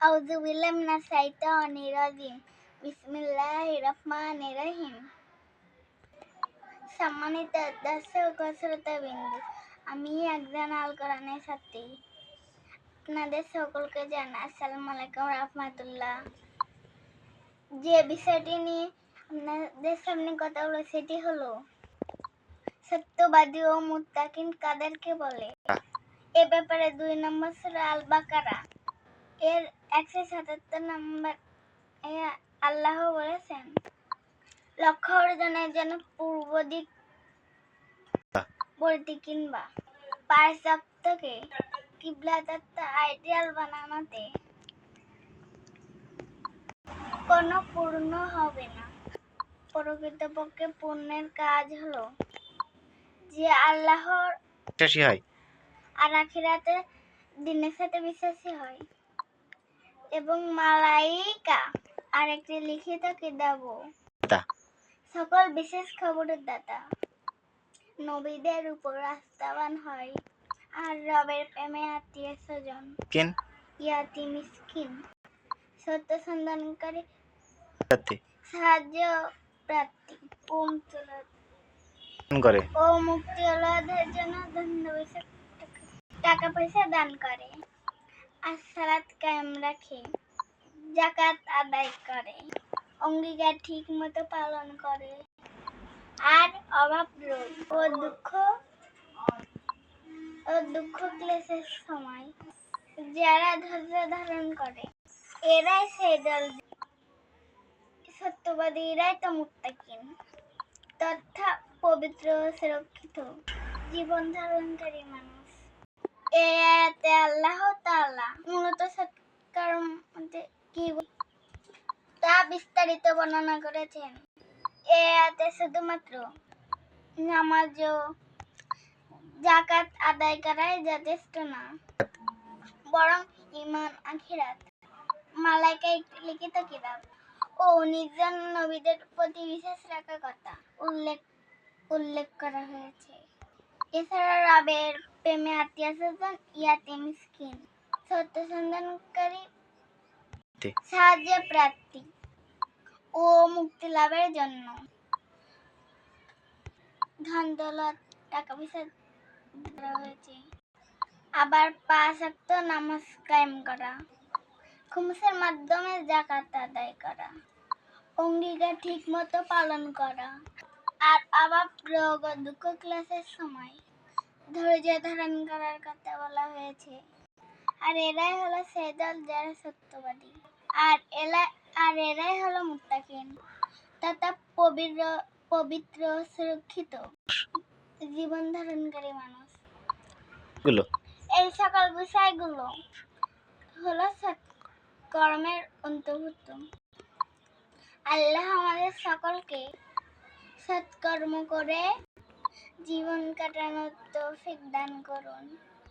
আউযু বিল্লাহি মিনাশ শাইতানির রাজিম বিসমিল্লাহির রহমানির রহিম সম্মানিত দর্শক ও শ্রোতাবৃন্দ আমি একজন আল কোরআনের ছাত্রী আপনাদের সকলকে জানাই আসসালামু আলাইকুম রহমতুল্লাহ যে বিষয়টি নিয়ে আপনাদের সামনে কথা বলো সেটি হলো সত্যবাদী ও মুত্তাকিন কাদেরকে বলে এ ব্যাপারে দুই নম্বর সূরা আল বাকারা এর একশো সাতাত্তর নম্বর। এ আল্লাহ বলেছেন লক্ষ্য অর্জনের জন্য পূর্ব দিক বর্তি কিংবা আইডিয়াল বানানোতে কোনো পূর্ণ হবে না। প্রকৃতপক্ষে পূর্ণের কাজ হলো যে আল্লাহর বিশ্বাসী হয়। আর আখিরাতে দিনের সাথে বিশ্বাসী হয়। এবং মালাইকা আর একটি লিখিত কিতাব সকল বিশেষ খবরের দাতা। নবীদের উপর আস্থাবান হয় আর রবের প্রেমে আত্মীয় স্বজন। কেন? ইয়াতি মিসকিন। সত্য সন্ধানকারী। সাহায্য প্রার্থী ও মুক্তিলাভ করে। ও মুক্তি জন্য ধন্যবাদ টাকা পয়সা দান করে। আর সালাত কায়েম রাখে জাকাত আদায় করে, অঙ্গীকার ঠিক মতো পালন করে। আর অভাব রোগ ও দুঃখ ও দুঃখ ক্লেশের সময় যারা ধৈর্য ধারণ করে, এরাই সেই দল সত্যবাদী, এরাই তো মুত্তাকিন। তথা পবিত্র সুরক্ষিত জীবন ধারণকারী মানুষ। আয়াতে আল্লাহ তাআলা মূলত কি তা বিস্তারিত বর্ণনা করেছেন। শুধুমাত্র নামাজ জাকাত আদায় করাই যথেষ্ট না, বরং ইমান আখিরাত মালাইকা একটি লিখিত কিতাব ও নির্জন নবীদের প্রতি বিশেষ রাখার কথা উল্লেখ উল্লেখ করা হয়েছে। এছাড়া রাবের প্রেমে আত্মীয় স্বজন ইয়াতে মিসকিন। সত্য সন্ধানকারী তে। সাহায্য প্রার্থী ও মুক্তি লাভের জন্য। ধন দৌলত টাকা পয়সা হয়েছে। আবার পাঁচ ওয়াক্ত নামাজ কায়েম করা। খুমসের মাধ্যমে জাকাত আদায় করা। অঙ্গীকার ঠিক মতো পালন করা। আর অভাব রোগ দুঃখ ক্লাসের সময় ধৈর্য ধারণ করার কথা বলা হয়েছে। আর এরাই হলো সেই দল যারা সত্যবাদী। আর এলা আর এরাই হলো মুত্তাকিন। তথা পবিত্র পবিত্র সুরক্ষিত জীবন ধারণকারী মানুষ। গুলো। এই সকল বিষয়গুলো হলো সৎ কর্মের অন্তর্ভুক্ত। আল্লাহ আমাদের সকলকে সৎকর্ম করে জীবন কাটানোর তৌফিক দান করুন।